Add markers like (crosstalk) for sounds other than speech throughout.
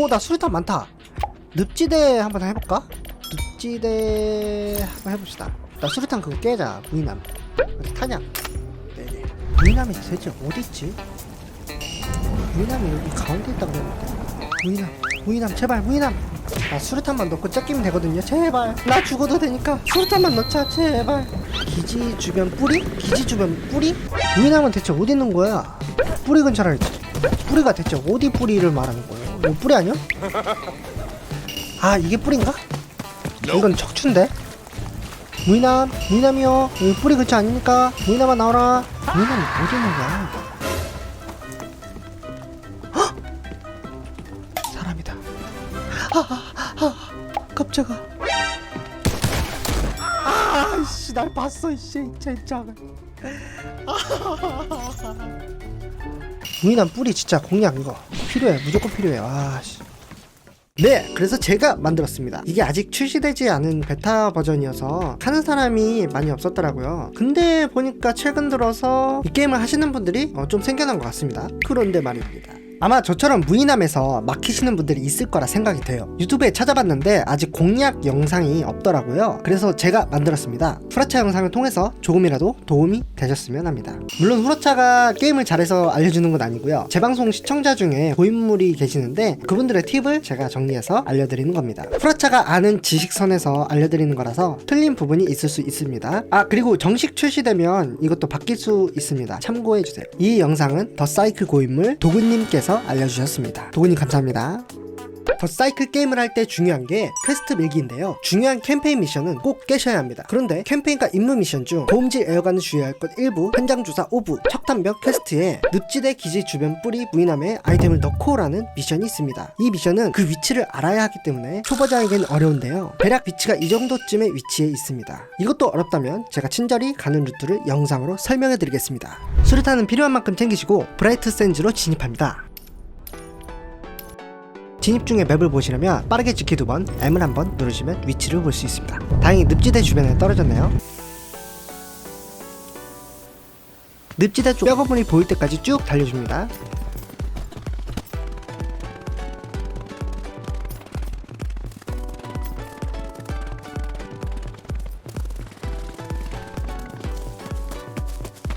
오 나 수류탄 많다. 늪지대 한번 해볼까? 늪지대 한번 해봅시다. 나 수류탄 그거 깨자 무인함. 어디 타냐? 네네. 무인함이 대체 어디 있지? 무인함이 여기 가운데 있다고 그랬는데. 무인함 무인함 제발 무인함! 나 수류탄만 넣고 째끼면 되거든요 제발! 나 죽어도 되니까 수류탄만 넣자 제발! 기지 주변 뿌리? 기지 주변 뿌리? 무인함은 대체 어디 있는 거야? 뿌리 근처라 했지 뿌리가 대체 어디 뿌리를 말하는 거예 요? 이거 뿌리 아니야? 아 이게 뿌리인가? 이건 척추인데? 무인함 무인함이요 여기 뿌리 근처 아닙니까? 무인함아 나와라 무인함이 어디 있는 거야? 헉! 사람이다 하하하 깜짝아 아씨 날 봤어 이씨 젠장 무인한 뿌리 진짜 공략 이거. 필요해. 무조건 필요해. 와씨. 네 그래서 제가 만들었습니다. 이게 아직 출시되지 않은 베타 버전이어서 하는 사람이 많이 없었더라고요. 근데 보니까 최근 들어서 이 게임을 하시는 분들이 어, 좀 생겨난 것 같습니다. 그런데 말입니다 아마 저처럼 무인함에서 막히시는 분들이 있을 거라 생각이 돼요. 유튜브에 찾아봤는데 아직 공략 영상이 없더라고요. 그래서 제가 만들었습니다. 후라차 영상을 통해서 조금이라도 도움이 되셨으면 합니다. 물론 후라차가 게임을 잘해서 알려주는 건 아니고요. 제 방송 시청자 중에 고인물이 계시는데 그분들의 팁을 제가 정리해서 알려드리는 겁니다. 후라차가 아는 지식선에서 알려드리는 거라서 틀린 부분이 있을 수 있습니다. 아 그리고 정식 출시되면 이것도 바뀔 수 있습니다. 참고해주세요. 이 영상은 더 사이클 고인물 도구님께서 알려주셨습니다 도구님 감사합니다 더 사이클 게임을 할 때 중요한 게 퀘스트 밀기인데요. 중요한 캠페인 미션은 꼭 깨셔야 합니다. 그런데 캠페인과 임무 미션 중 도움질 에어건을 주의할 것 1부, 현장 조사 5부, 척탄벽 퀘스트에 늪지대 기지 주변 뿌리 무인함에 아이템을 넣고라는 미션이 있습니다. 이 미션은 그 위치를 알아야 하기 때문에 초보자에겐 어려운데요. 대략 위치가 이 정도쯤의 위치에 있습니다. 이것도 어렵다면 제가 친절히 가는 루트를 영상으로 설명해 드리겠습니다. 수류탄은 필요한 만큼 챙기시고 브라이트 센즈로 진입합니다. 진입 중에 맵을 보시려면 빠르게 지키 두 번, M을 한 번 누르시면 위치를 볼 수 있습니다. 다행히 늪지대 주변에 떨어졌네요. 늪지대 쪽 뼈거분이 보일 때까지 쭉 달려줍니다.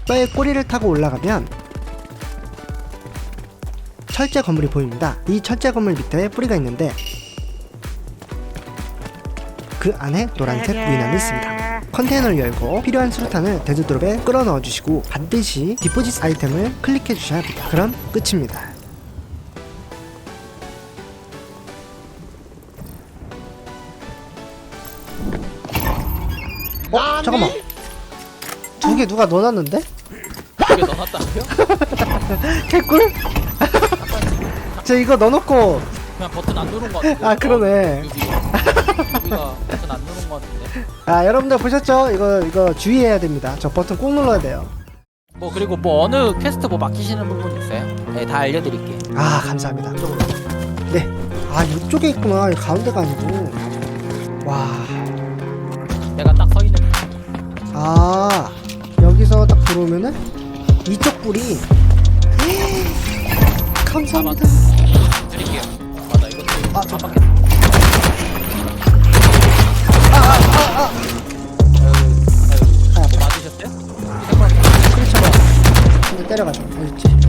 뼈의 꼬리를 타고 올라가면 철제 건물이 보입니다. 이 철제 건물 밑에 뿌리가 있는데 그 안에 노란색 무인함이 있습니다. 컨테이너를 열고 필요한 수류탄을 데드드롭에 끌어 넣어주시고 반드시 디포짓 아이템을 클릭해 주셔야 합니다. 그럼 끝입니다. 어? 잠깐만. 두 개 누가 넣어놨는데? 이게 넣어놨다고요? (laughs) 개꿀? 저 이거 넣어놓고 그냥 버튼 안 누른 거 (laughs) 같은데 아 그러네. 여기가 버튼 안 누른 거 같은데 아 여러분들 보셨죠? 이거 이거 주의해야 됩니다. 저 버튼 꼭 눌러야 돼요. 뭐 그리고 뭐 어느 퀘스트 뭐 막히시는 부분 있어요? 네 다 알려드릴게 아 감사합니다. 네. 아 이쪽에 있구나. 이 가운데가 아니고. 와. 내가 딱 서 있는 아 여기서 딱 들어오면은 이쪽 불이 감사합니다. 드릴게요. 맞아, 이거 아, 잠깐만. 아, 아, 아, 아. 아유, 아유. 뭐 맞으셨어요? 이 사건 크리처가 근데 때려가지고 어딨지?